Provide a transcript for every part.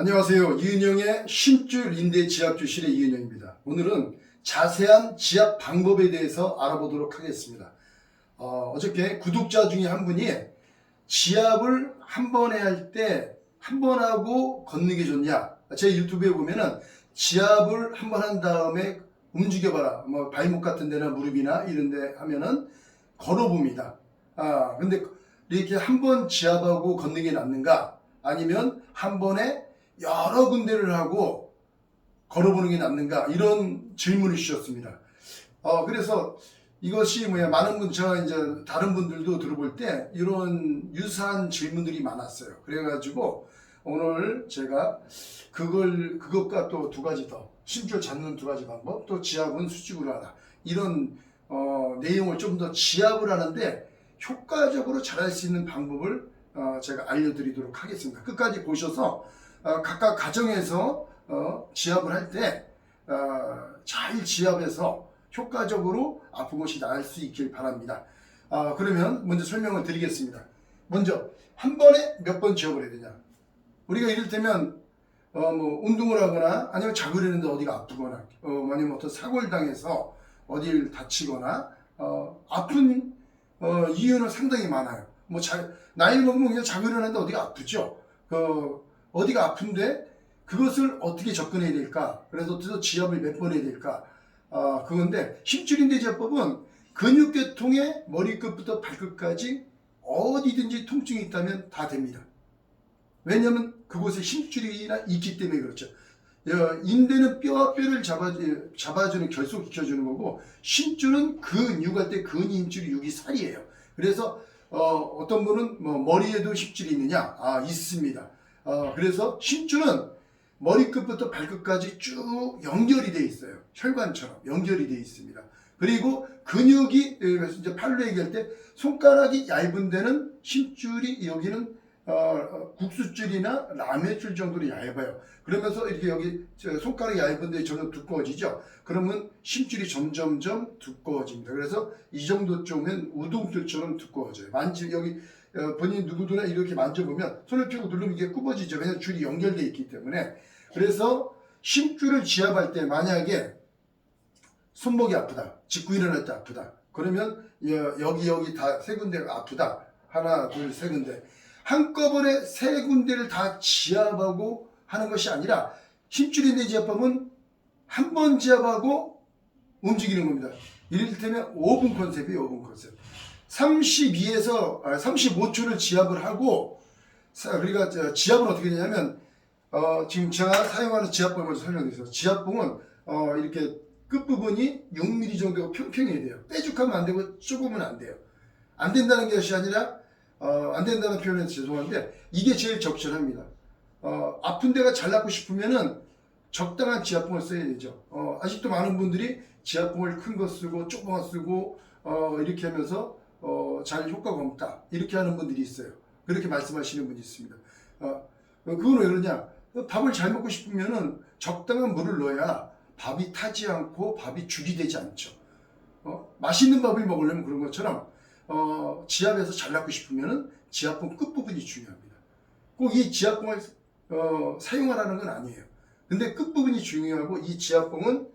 안녕하세요. 이은영의 신줄 인대 지압 주실의 이은영입니다. 오늘은 자세한 지압 방법에 대해서 알아보도록 하겠습니다. 어, 어저께 구독자 중에 한 분이 지압을 한 번에 할 때 한 번 하고 걷는 게 좋냐? 제 유튜브에 보면은 지압을 한 번 한 다음에 움직여봐라. 뭐 발목 같은 데나 무릎이나 이런 데 하면은 걸어봅니다. 아, 근데 이렇게 한 번 지압하고 걷는 게 낫는가? 아니면 한 번에 여러 군데를 하고 걸어보는 게 낫는가? 이런 질문을 주셨습니다. 어, 그래서 이것이 뭐야, 많은 분, 제가 이제 다른 분들도 들어볼 때 이런 유사한 질문들이 많았어요. 그래가지고 오늘 제가 그걸, 그것과 또 두 가지 더, 심줄 잡는 두 가지 방법, 또 지압은 수직으로 하라. 이런, 어, 내용을 좀 더 지압을 하는데 효과적으로 잘할 수 있는 방법을 어, 제가 알려드리도록 하겠습니다. 끝까지 보셔서 어, 각각 가정에서 어, 지압을 할 때잘 지압해서 효과적으로 아픈 것이 나을 수 있길 바랍니다. 아, 그러면 먼저 설명을 드리겠습니다. 먼저 한 번에 몇 번 지압을 해야 되냐? 우리가 이를테면 어, 뭐 운동을 하거나 아니면 했는데 어디가 아프거나 어, 아니면 어떤 사고를 당해서 어디를 다치거나 어, 아픈 어, 이유는 상당히 많아요. 뭐 자, 나이 먹으면 그냥 했는데 어디가 아프죠. 그 어디가 아픈데 그것을 어떻게 접근해야 될까? 그래서 또 지압을 몇 번 해야 될까? 아, 그건데 힘줄인대 지압법은 근육계통의 머리끝부터 발끝까지 어디든지 통증이 있다면 다 됩니다. 왜냐하면 그곳에 힘줄이나 있기 때문에 그렇죠. 어, 인대는 뼈와 뼈를 잡아, 잡아주는 결속시켜주는 거고 힘줄은 근, 육할 때 근이 힘줄이 육이 살이에요. 그래서 어, 떤 분은 뭐 머리에도 힘줄이 있느냐? 아 있습니다. 어, 그래서 힘줄은 머리끝부터 발끝까지 쭉 연결이 돼 있어요. 혈관처럼 연결이 돼 있습니다. 그리고 근육이 그래서 이제 팔로 얘기할 때 손가락이 얇은 데는 힘줄이 여기는 어, 국수줄이나 라면줄 정도로 얇아요. 그러면서 이렇게 여기 저 손가락이 얇은데 점점 두꺼워지죠. 그러면 힘줄이 점점점 두꺼워집니다. 그래서 이 정도 쪽은 우동줄처럼 두꺼워져요. 만지 여기 어, 본인 누구도나 이렇게 만져보면 손을 펴고 누르면 이게 굽어지죠. 왜냐면 줄이 연결되어 있기 때문에. 그래서 힘줄을 지압할 때 만약에 손목이 아프다. 짚고 일어날 때 아프다. 그러면 여- 여기 여기 다 세 군데가 아프다. 하나 둘 세 군데. 한꺼번에 세 군데를 다 지압하고 하는 것이 아니라 힘줄인대 지압하면 한번 지압하고 움직이는 겁니다. 이를테면 5분 컨셉이에요. 5분 컨셉. 32에서 35초를 지압을 하고 사- 그러니까 저 지압은 어떻게 되냐면 어, 지금 제가 사용하는 지압봉을 설명드리겠습니다. 지압봉은 어, 이렇게 끝부분이 6mm 정도가 평평해야 돼요. 빼죽하면 안 되고 좁으면 안 돼요. 안 된다는 것이 아니라 어, 안 된다는 표현에서 죄송한데 이게 제일 적절합니다. 어, 아픈 데가 잘 낫고 싶으면은 적당한 지압봉을 써야 되죠. 어, 아직도 많은 분들이 지압봉을 큰 거 쓰고 거 쓰고 어, 이렇게 하면서 어, 잘 효과가 없다 이렇게 하는 분들이 있어요. 그렇게 말씀하시는 분이 있습니다. 어, 그건 왜 그러냐? 밥을 잘 먹고 싶으면은 적당한 물을 넣어야 밥이 타지 않고 밥이 죽이 되지 않죠. 어, 맛있는 밥을 먹으려면 그런 것처럼 어, 지압에서 잘 낫고 싶으면은 지압봉 끝 부분이 중요합니다. 꼭 이 지압봉을 어, 사용하라는 건 아니에요. 근데 끝 부분이 중요하고 이 지압봉은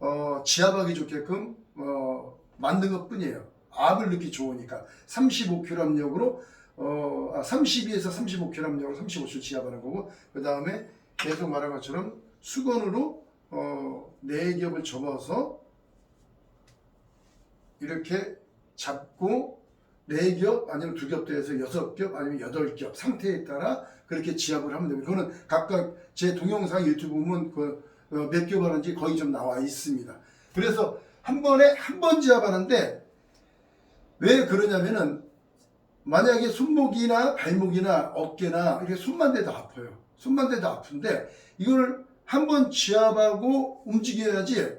어, 지압하기 좋게끔 어, 만든 것 뿐이에요. 압을 넣기 좋으니까 35kg 압력으로 어, 아, 32에서 35kg 압력으로 35초 지압하는 거고 그 다음에 계속 말한 것처럼 수건으로 어, 네 겹을 접어서 이렇게 잡고 네 겹 아니면 두 겹 돼서 여섯 겹 아니면 여덟 겹 상태에 따라 그렇게 지압을 하면 됩니다. 그거는 각각 제 동영상 유튜브 보면 그몇 겹 하는지 거의 좀 나와 있습니다. 그래서 한 번에 한 번 지압하는데 왜 그러냐면은 만약에 손목이나 발목이나 어깨나 이렇게 손만 대도 아파요. 손만 대도 아픈데 이걸 한번 지압하고 움직여야지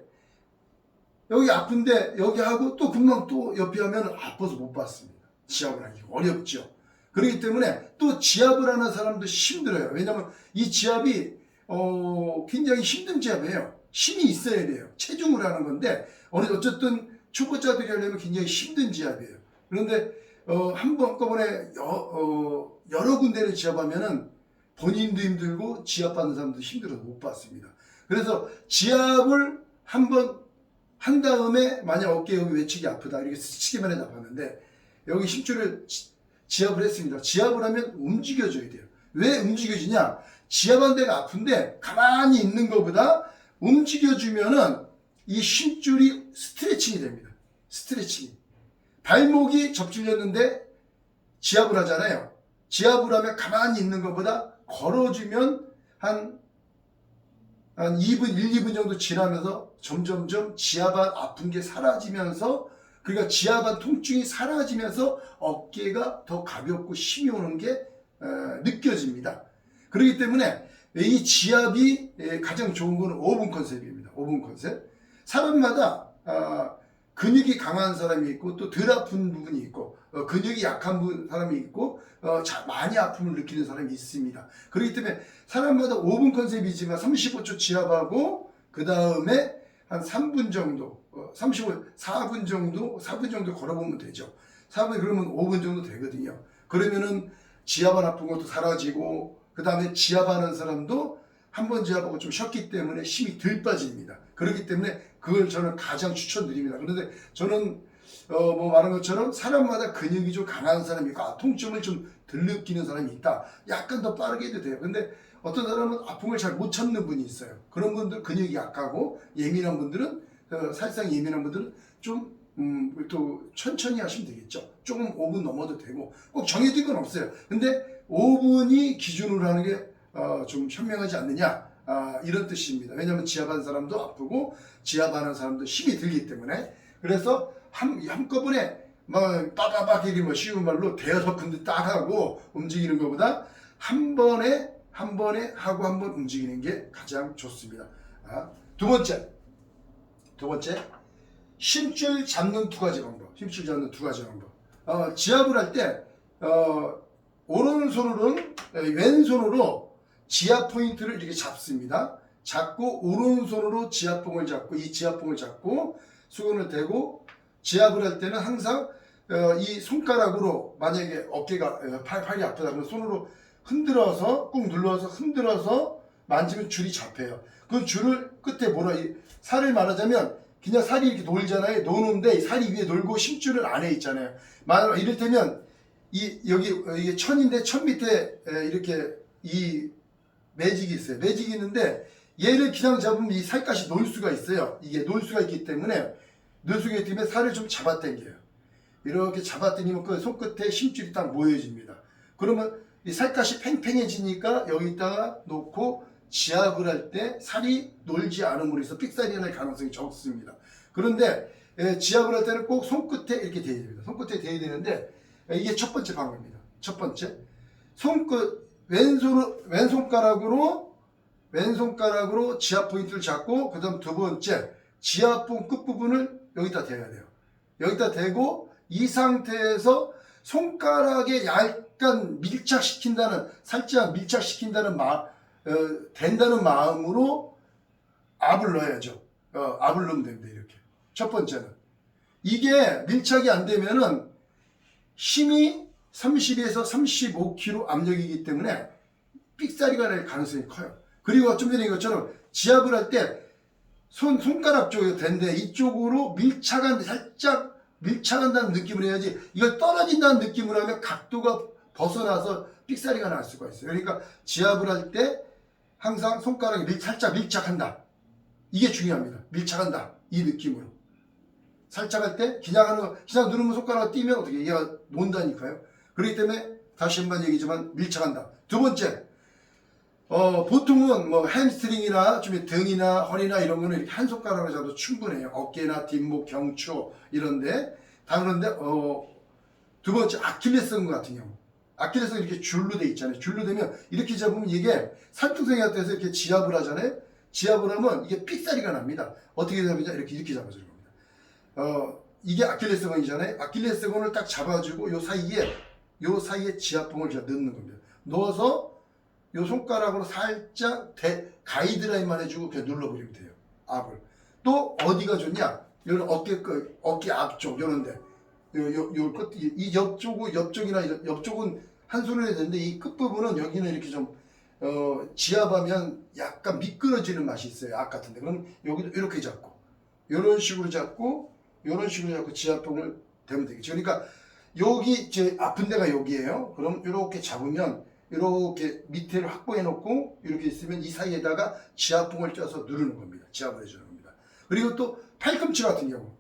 여기 아픈데 여기 하고 또 금방 또 옆에 하면 아파서 못 받습니다. 지압을 하기 어렵죠. 그렇기 때문에 또 지압을 하는 사람도 힘들어요. 왜냐하면 이 지압이 어, 굉장히 힘든 지압이에요. 힘이 있어야 돼요. 체중을 하는 건데 어느 어쨌든 초보자들이 하려면 굉장히 힘든 지압이에요. 그런데 어, 한 번꺼번에 여, 어, 여러 군데를 지압하면은 본인도 힘들고 지압받는 사람도 힘들어서 못 받습니다. 그래서 지압을 한번 한 다음에 만약 어깨 여기 외측이 아프다 이렇게 스치기만 해도 아팠는데 여기 힘줄을 지- 지압을 했습니다. 지압을 하면 움직여줘야 돼요. 왜 움직여지냐? 지압한 데가 아픈데 가만히 있는 것보다 움직여주면은 이 힘줄이 스트레칭이 됩니다. 스트레칭이. 발목이 접질렸는데 지압을 하잖아요. 지압을 하면 가만히 있는 것보다 걸어주면 한, 한 2분, 1, 2분 정도 지나면서 점점점 지압한 아픈 게 사라지면서 그러니까 지압한 통증이 사라지면서 어깨가 더 가볍고 힘이 오는 게 어, 느껴집니다. 그렇기 때문에 이 지압이 예, 가장 좋은 거는 5분 컨셉입니다. 5분 컨셉. 사람마다 아, 근육이 강한 사람이 있고 또 덜 아픈 부분이 있고 어, 근육이 약한 부- 사람이 있고 어, 자- 많이 아픔을 느끼는 사람이 있습니다. 그렇기 때문에 사람마다 5분 컨셉이지만 35초 지압하고 그 다음에 한 3분 정도, 어, 35, 4분 정도, 4분 정도 걸어보면 되죠. 4분 그러면 5분 정도 되거든요. 그러면은 지압안 아픈 것도 사라지고 그 다음에 지압하는 사람도 한 번 지압하고 좀 쉬었기 때문에 힘이 덜 빠집니다. 그렇기 때문에 그걸 저는 가장 추천드립니다. 그런데 저는 어, 뭐 말한 것처럼 사람마다 근육이 좀 강한 사람이 있고 아, 통증을 좀덜 느끼는 사람이 있다. 약간 더 빠르게 해도 돼요. 근데 어떤 사람은 아픔을 잘 못 참는 분이 있어요. 그런 분들 근육이 약하고 예민한 분들은 어, 사실상 예민한 분들은 좀 음, 또 천천히 하시면 되겠죠. 조금 5분 넘어도 되고 꼭 정해진 건 없어요. 근데 5분이 기준으로 하는 게 어, 좀 현명하지 않느냐 아, 이런 뜻입니다. 왜냐하면 지압하는 사람도 아프고 지압하는 사람도 힘이 들기 때문에 그래서 한, 한꺼번에 막 빠바박 이리 뭐 쉬운 말로 대여섯 군데 딱 하고 움직이는 것보다 한 번에 한 번에 하고 한 번 움직이는 게 가장 좋습니다. 아, 두 번째 두 번째 힘줄 잡는 두 가지 방법. 힘줄 잡는 두 가지 방법. 어, 지압을 할때 어, 오른손으로는 에, 왼손으로 지압 포인트를 이렇게 잡습니다. 잡고 오른손으로 지압봉을 잡고 이 지압봉을 잡고 수건을 대고 지압을 할 때는 항상 어, 이 손가락으로 만약에 어깨가 어, 팔, 팔이 아프다 그러면 손으로 흔들어서 꾹 눌러서 흔들어서 만지면 줄이 잡혀요. 그 줄을 끝에 뭐라 이 살을 말하자면 그냥 살이 이렇게 놀잖아요. 노는데 이 살이 위에 놀고 심줄은 안에 있잖아요. 말 이를테면 이 여기 어, 이게 천인데 천 밑에 에, 이렇게 이 매직이 있어요. 매직이 있는데 얘를 그냥 잡으면 이 살갗이 놀 수가 있어요. 이게 놀 수가 있기 때문에 놀 수가 있기 때문에 살을 좀 잡아당겨요. 이렇게 잡아당기면 그 손끝에 심줄이 딱 모여집니다. 그러면 이 살갗이 팽팽해지니까 여기다가 놓고 지압을 할 때 살이 놀지 않음으로 해서 삑살이 날 가능성이 적습니다. 그런데 에, 지압을 할 때는 꼭 손끝에 이렇게 대야 됩니다. 손끝에 대야 되는데 에, 이게 첫 번째 방법입니다. 첫 번째 손끝 왼손 왼손가락으로 왼손가락으로 지압 포인트를 잡고 그 다음 두 번째 지압봉 끝 부분을 여기다 대야 돼요. 여기다 대고 이 상태에서 손가락에 약간 밀착시킨다는 살짝 밀착시킨다는 마 어, 된다는 마음으로 압을 넣어야죠. 어, 압을 넣으면 됩니다. 이렇게 첫 번째는 이게 밀착이 안 되면은 힘이 30에서 35kg 압력이기 때문에 삑사리가 날 가능성이 커요. 그리고 좀 전에 이것처럼 지압을 할 때 손, 손가락 쪽에 된데 이쪽으로 밀착한, 살짝 밀착한다는 느낌을 해야지 이걸 떨어진다는 느낌으로 하면 각도가 벗어나서 삑사리가 날 수가 있어요. 그러니까 지압을 할 때 항상 손가락이 밀, 살짝 밀착한다. 이게 중요합니다. 밀착한다. 이 느낌으로. 살짝 할때 그냥 하는 거, 그냥 누르면 손가락 뛰면 어떻게 얘가 논다니까요. 그렇기 때문에 다시 한번 얘기지만 밀착한다. 두 번째, 어, 보통은 뭐 햄스트링이나 좀 등이나 허리나 이런 거는 이렇게 한 손가락으로 잡아도 충분해요. 어깨나 뒷목, 경추 이런데 다 그런데 어, 두 번째 아킬레스건 같은 경우 아킬레스건 이렇게 줄로 돼 있잖아요. 줄로 되면 이렇게 잡으면 이게 같아서 이렇게 지압을 하잖아요. 지압을 하면 이게 삑사리가 납니다. 어떻게 잡느냐 이렇게 이렇게 잡아주는 겁니다. 어, 이게 아킬레스건이잖아요. 아킬레스건을 딱 잡아주고 요 사이에 요 사이에 지압봉을 제가 넣는 겁니다. 넣어서 요 손가락으로 살짝 대, 가이드라인만 해주고 그냥 눌러버리면 돼요. 압을. 또 어디가 좋냐? 요런 어깨 끝, 어깨 앞쪽 요런데 요 요 요 끝 이 옆쪽은 옆쪽이나 이런- 옆쪽은 한 손으로 해야 되는데 이 끝 부분은 여기는 이렇게 좀 어, 지압하면 약간 미끄러지는 맛이 있어요. 악 같은데. 그럼 여기도 이렇게 잡고, 이런 식으로 잡고, 이런 식으로 잡고 지압봉을 대면 되겠죠. 그러니까 여기 제 아픈 데가 여기에요. 그럼 이렇게 잡으면 이렇게 밑에를 확보해 놓고 이렇게 있으면 이 사이에다가 지압봉을 쪄서 누르는 겁니다. 지압을 해주는 겁니다. 그리고 또 팔꿈치 같은 경우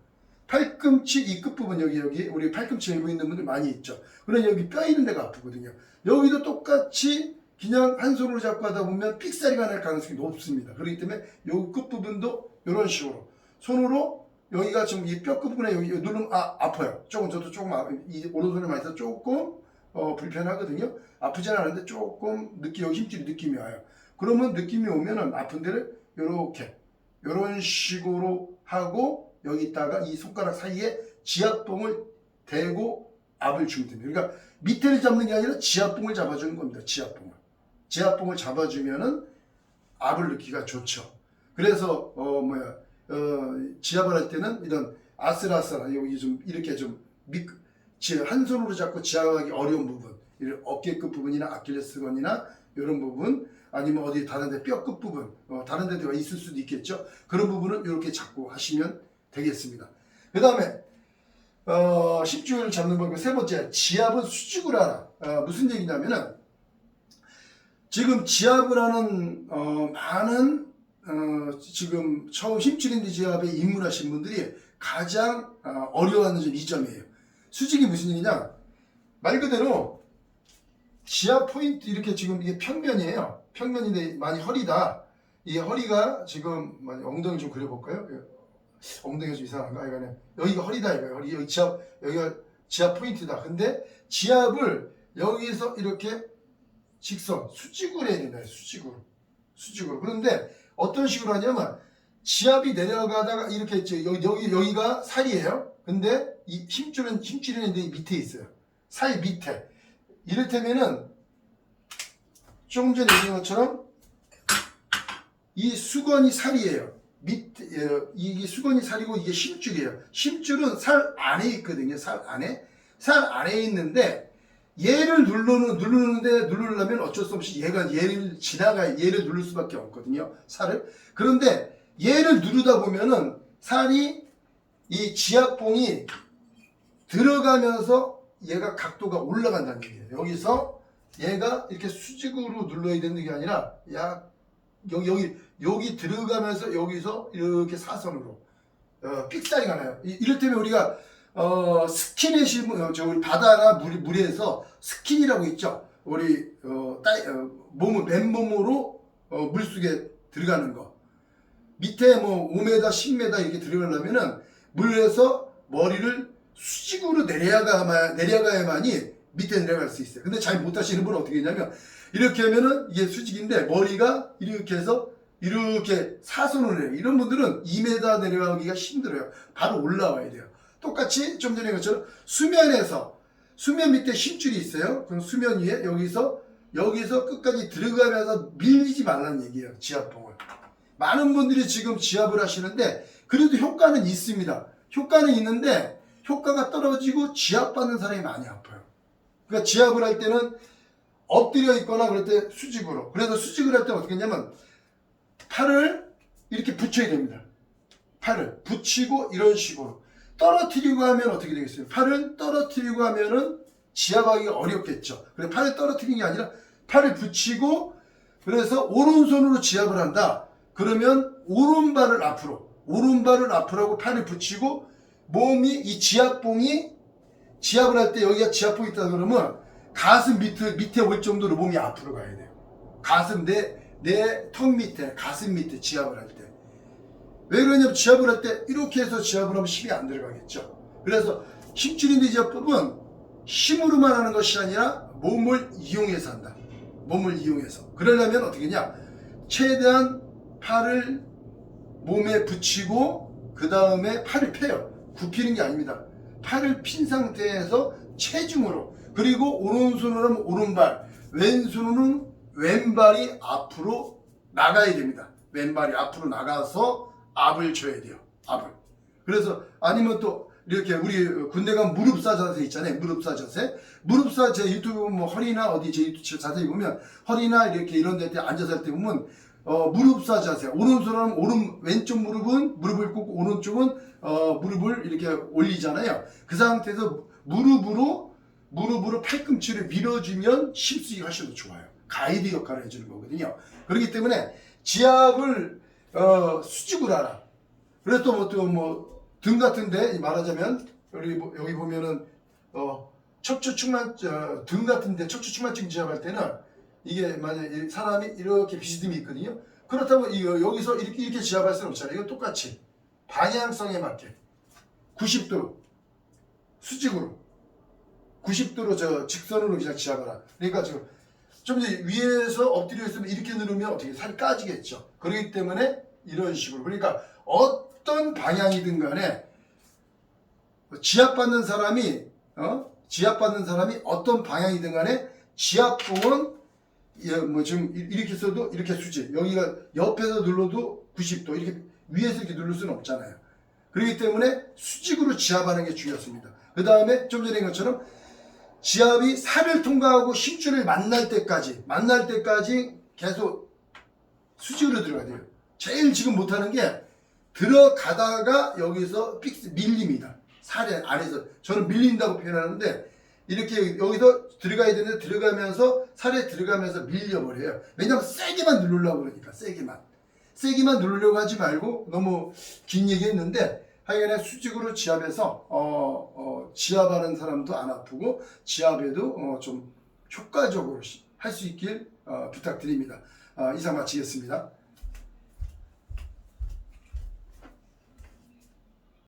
팔꿈치 이 끝부분 여기 여기 우리 팔꿈치 열고 있는 분들 많이 있죠. 그럼 여기 뼈 있는 데가 아프거든요. 여기도 똑같이 그냥 한 손으로 잡고 하다 보면 삑사리가 날 가능성이 높습니다. 그렇기 때문에 요 끝부분도 이런 식으로 손으로 여기가 지금 이 뼈 끝 부분에 여기 누르면 아 아파요. 조금 저도 조금 아, 이 오른손에 많이 서 조금 어, 불편하거든요. 아프진 않은데 조금 느끼 여기 힘줄이 느낌이 와요. 그러면 느낌이 오면은 아픈 데를 요렇게 요런 식으로 하고 여기다가 이 손가락 사이에 지압봉을 대고 압을 주면 됩니다. 그러니까 밑에를 잡는 게 아니라 지압봉을 잡아주는 겁니다. 지압봉을. 지압봉을 잡아주면은 압을 넣기가 좋죠. 그래서 어 뭐야 어 지압을 할 때는 이런 아슬아슬한 여기 좀 이렇게 좀 미, 지- 한 손으로 잡고 지압하기 어려운 부분, 이런 어깨 끝 부분이나 아킬레스건이나 이런 부분, 아니면 어디 다른데 뼈끝 부분, 어, 다른 데도 있을 수도 있겠죠. 그런 부분은 이렇게 잡고 하시면 되겠습니다. 그 다음에 어, 10주를 잡는 방법 세 번째, 지압은 수직으로 하라. 어, 무슨 얘기냐면은 지금 지압을 하는 어, 많은 어, 지금 처음 힘줄인디 지압에 입문하신 분들이 가장 어, 어려워하는 점이 점이에요. 수직이 무슨 얘기냐? 말 그대로 지압 포인트 이렇게 지금 이게 평면이에요. 평면인데 많이 허리다. 이 허리가 지금 많이 엉덩이 좀 그려볼까요? 예. 엉덩이가 좀 이상한가? 이거는 여기가 허리다 이거예요. 허리 여기 지압 여기가 지압 포인트다. 근데 지압을 여기서 이렇게 직선 수직으로 해야 된다. 수직으로 수직으로. 그런데 어떤 식으로 하냐면 지압이 내려가다가 이렇게 있죠. 여기 여기 여기가 살이에요. 근데 이 힘줄은 있는데 이 밑에 있어요. 살 밑에. 이를테면은 조금 전에 얘기한 것처럼 이 수건이 살이에요. 밑에 어, 이게 수건이 살이고 이게 심줄이에요. 심줄은 살 안에 있거든요. 살 안에 살 안에 있는데 얘를 누르는 누르는데 누르려면 어쩔 수 없이 얘가 얘를 지나가 얘를 누를 수밖에 없거든요. 살을 그런데 얘를 누르다 보면은 살이 이 지압봉이 들어가면서 얘가 각도가 올라간다는 얘기예요. 여기서 얘가 이렇게 수직으로 눌러야 되는 게 아니라 야 여기 여기 여기 들어가면서 여기서 이렇게 사선으로 어, 픽사리가 나요. 이- 이를테면 우리가 어, 스킨의 어, 저 우리 바다나 물, 물에서 스킨이라고 있죠. 우리 어, 따, 어, 몸을 맨몸으로 어, 물속에 들어가는 거. 밑에 뭐 5m, 10m 이렇게 들어가려면은 물에서 머리를 수직으로 내려가야, 내려가야만이 밑에 내려갈 수 있어요. 근데 잘 못하시는 분은 어떻게 했냐면 이렇게 하면은 이게 수직인데 머리가 이렇게 해서 이렇게 사선을 해요. 이런 분들은 2m 내려가기가 힘들어요. 바로 올라와야 돼요. 똑같이 좀 전에 것처럼 수면에서 수면 밑에 힘줄이 있어요. 그럼 수면 위에 여기서 여기서 끝까지 들어가면서 밀리지 말라는 얘기예요. 지압봉을. 많은 분들이 지금 지압을 하시는데 그래도 효과는 있습니다. 효과는 있는데 효과가 떨어지고 지압받는 사람이 많이 아파요. 그러니까 지압을 할 때는 엎드려 있거나 그럴 때 수직으로. 그래서 수직을 할 때 어떻게 했냐면 팔을 이렇게 붙여야 됩니다. 팔을 붙이고 이런 식으로 떨어뜨리고 하면 어떻게 되겠어요? 팔을 떨어뜨리고 하면은 지압하기가 어렵겠죠. 그래서 팔을 떨어뜨리는 게 아니라 팔을 붙이고 그래서 오른손으로 지압을 한다. 그러면 오른발을 앞으로 오른발을 앞으로 하고 팔을 붙이고 몸이 이 지압봉이 지압을 할 때 여기가 지압봉이 있다 그러면 가슴 밑에 밑에 올 정도로 몸이 앞으로 가야 돼요. 가슴 내 내 턱 밑에 가슴 밑에 지압을 할 때. 왜 그러냐면 지압을 할 때 이렇게 해서 지압을 하면 힘이 안 들어가겠죠. 그래서 힘줄인데 지압법은 힘으로만 하는 것이 아니라 몸을 이용해서 한다. 몸을 이용해서. 그러려면 어떻게 했냐? 최대한 팔을 몸에 붙이고 그 다음에 팔을 펴요. 굽히는 게 아닙니다. 팔을 핀 상태에서 체중으로 그리고 오른손으로 하면 오른발 왼손으로는 왼발이 앞으로 나가야 됩니다. 왼발이 앞으로 나가서 압을 줘야 돼요. 압을. 그래서 아니면 또 이렇게 우리 군대 가면 무릎사 자세 있잖아요. 무릎사 자세. 무릎사 제 유튜브 뭐 허리나 어디 제 유튜브 자세히 보면 허리나 이렇게 이런 데 앉아서 할 때 보면 어, 무릎사 자세. 오른손은 오른 왼쪽 무릎은 무릎을 꿇고 오른쪽은 어, 무릎을 이렇게 올리잖아요. 그 상태에서 무릎으로 무릎으로 팔꿈치를 밀어주면 심수기 하셔도 좋아요. 가이드 역할을 해주는 거거든요. 그렇기 때문에 지압을 어, 수직으로 하라. 그래서 또뭐등 같은데 말하자면 여기 보- 여기 보면은 어, 척추 측만 어, 등 같은데 척추 측만증 지압할 때는 이게 만약 에 사람이 이렇게 비스듬히 있거든요. 그렇다고 이거 여기서 이렇게 이렇게 지압할 수는 없잖아요. 이거 똑같이 방향성에 맞게 90도로 수직으로 90도로 저 직선으로 그냥 지압하라. 그러니까 지금 좀 이제 위에서 엎드려 있으면 이렇게 누르면 어떻게 살이 까지겠죠. 그렇기 때문에 이런 식으로 그러니까 어떤 방향이든 간에 지압받는 사람이 어? 지압받는 사람이 어떤 방향이든 간에 지압봉은 예, 뭐 지금 이- 이렇게 써도 이렇게 수직 여기가 옆에서 눌러도 90도 이렇게 위에서 이렇게 누를 수는 없잖아요. 그렇기 때문에 수직으로 지압하는 게 중요합니다. 그 다음에 좀 전에 한 것처럼 지압이 살을 통과하고 심줄을 만날 때까지 만날 때까지 계속 수직으로 들어가야 돼요. 제일 지금 못하는 게 들어가다가 여기서 픽스 밀립니다. 살이 안에서 저는 밀린다고 표현하는데 이렇게 여기서 들어가야 되는데 들어가면서 살에 들어가면서 밀려버려요. 왜냐면 세게만 누르려고 그러니까 세게만 세게만 누르려고 하지 말고 너무 긴 얘기했는데 하여간에 수직으로 지압해서 어, 어, 지압하는 사람도 안 아프고 지압에도 어, 좀 효과적으로 할 수 있길 어, 부탁드립니다. 아, 이상 마치겠습니다.